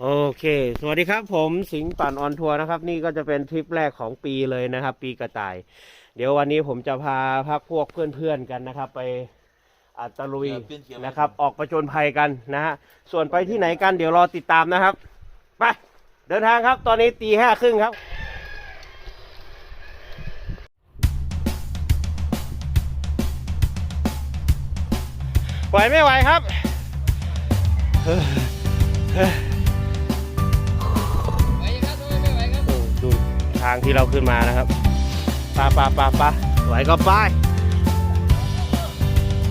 โอเค สวัสดีครับ ผมสิงห์ปั่นออนทัวร์นะครับ นี่ก็จะเป็นทริปแรกของปีเลยนะครับ ปีกระต่าย เดี๋ยววันนี้ผมจะพาพักพวกเพื่อนๆกันนะครับ ไปอัตลุยนะครับ ออกประจนภัยกันนะฮะส่วนไปที่ไหนกันเดี๋ยวรอติดตามนะครับ ไป เดินทางครับ ตอนนี้ตีห้าครึ่งครับไหวไม่ไหวครับ ทางที่เราขึ้นมานะครับปาปาปาปาไหวก็ไป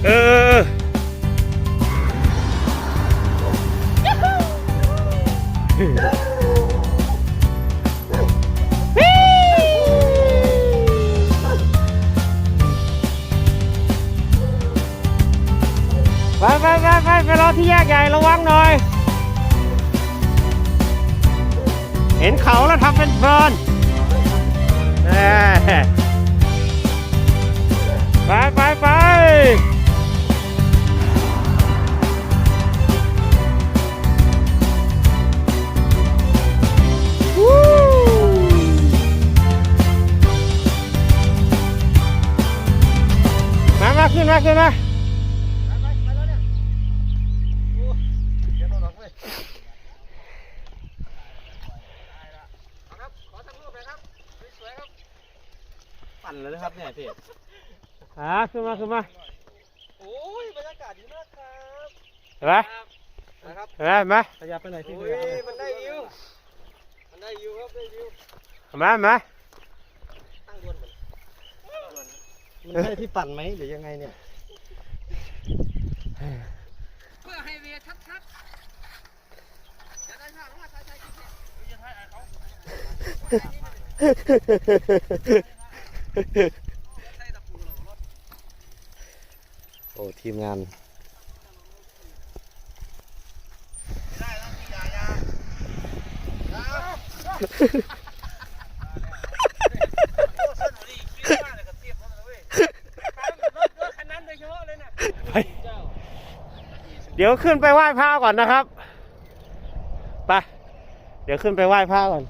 เออไปไปไปไปไปรอที่แยกใหญ่ระวังหน่อย เห็นเขาแล้วทำเป็นเพลินแหม่ ไปไปไปวู้มามาขึ้นมาขึ้นมา นเลยนะครับเนี่ยพี่อ่าขึ้นมาขึ้นมาโอ้ยบรรยากาศดีมากครับเห็นไหมนะครับเห็นไหมเห็นไหมขยับไปไหนพี่โอ้ยมันได้วิวมันได้วิวครับได้วิวเห็นไหมเห็นไหมตั้งดวนมันใช่ที่ปั่นไหมหรือยังไงเนี่ยเพื่อให้เวชัดๆจะได้ทางว่าใช่ใช่ใช่จะถ่ายเขาใช่ตะปูหรอรถ โอ้ทีมงานไปเดี๋ยวขึ้นไปไหว้พระก่อนนะครับ ไป เดี๋ยวขึ้นไปไหว้พระก่อน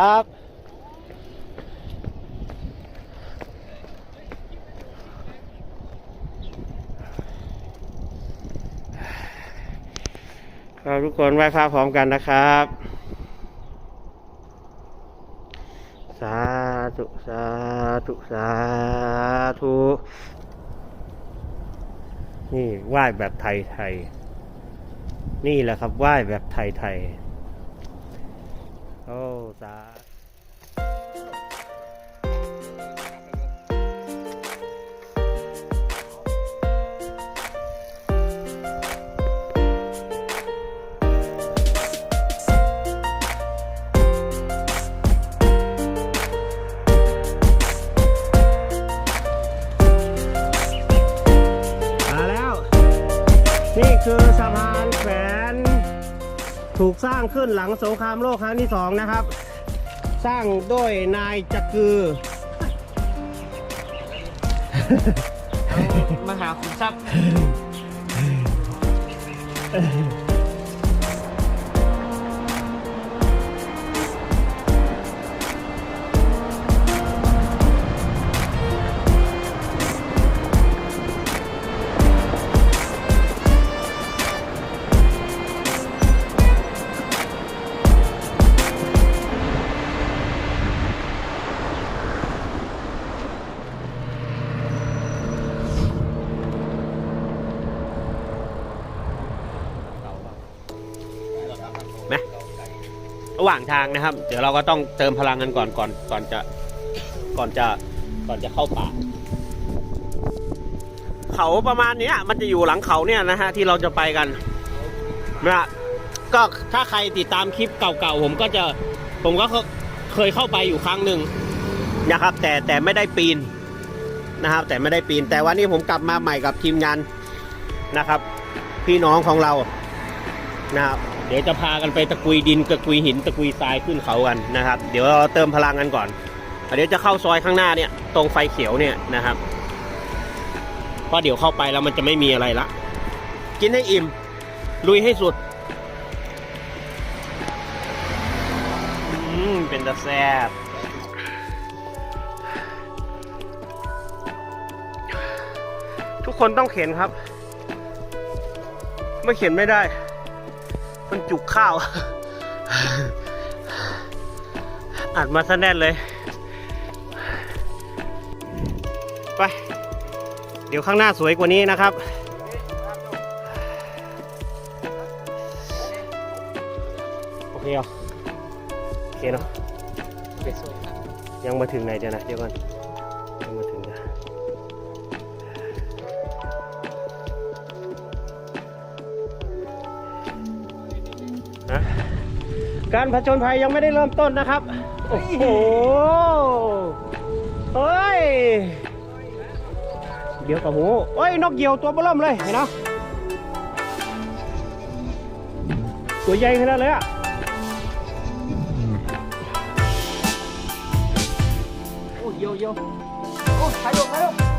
ครับ เราทุกคนไหว้พระพร้อมกันนะครับ สาธุ สาธุ สาธุ นี่ไหว้แบบไทยๆนี่แหละครับไหว้แบบไทยๆ โอ้สานี่คือสะพานแขวน ถูกสร้างขึ้นหลังสงครามโลกครั้งที่สองนะครับ สร้างโดยนายจักกือ มหาขุณทรัพย์ ระหว่างทางนะครับ เดี๋ยวเราก็ต้องเติมพลังกันก่อนก่อนก่อนจะก่อนจะก่อนจะเข้าป่าเขาประมาณเนี้ย มันจะอยู่หลังเขาเนี่ยนะฮะที่เราจะไปกันนะก็ถ้าใครติดตามคลิปเก่าๆผมก็จะผมก็เคยเข้าไปอยู่ครั้งหนึ่งนะครับ แต่แต่ไม่ได้ปีนนะครับ แต่ไม่ได้ปีน แต่วันนี้ผมกลับมาใหม่กับทีมงานนะครับ พี่น้องของเรานะครับ เดี๋ยวจะพากันไปตะกุยดินตะกุยหินตะกุยทรายขึ้นเขากันนะครับ เดี๋ยวเราเติมพลังกันก่อนเดี๋ยวจะเข้าซอยข้างหน้าเนี่ย ตรงไฟเขียวเนี่ยนะครับเพราะเดี๋ยวเข้าไปแล้วมันจะไม่มีอะไรละ กินให้อิ่ม ลุยให้สุดอืมเป็นตะแซบทุกคนต้องเข็นครับ ไม่เข็นไม่ได้ มันจุกข้าว อัดมาซะแน่นเลย ไป เดี๋ยวข้างหน้าสวยกว่านี้นะครับ โอเคเหรอโอเคเนาะยังมาถึงไหนเดี๋ยวนะ เดี๋ยวก่อนยังมาถึงนะ ฮะการผจญภัยยังไม่ได้เริ่มต้นนะครับ โอ้โหเฮ้ย เดี๋ยวกับหูเอ้ย นกเหยี่ยวตัวเบล่มเลยเห็นเนาะตัวใหญ่ขนาดเลยอะโอ้ยเหยี่ยวเหยี่ยวโอ้ถ่ายรูปถ่ายรูป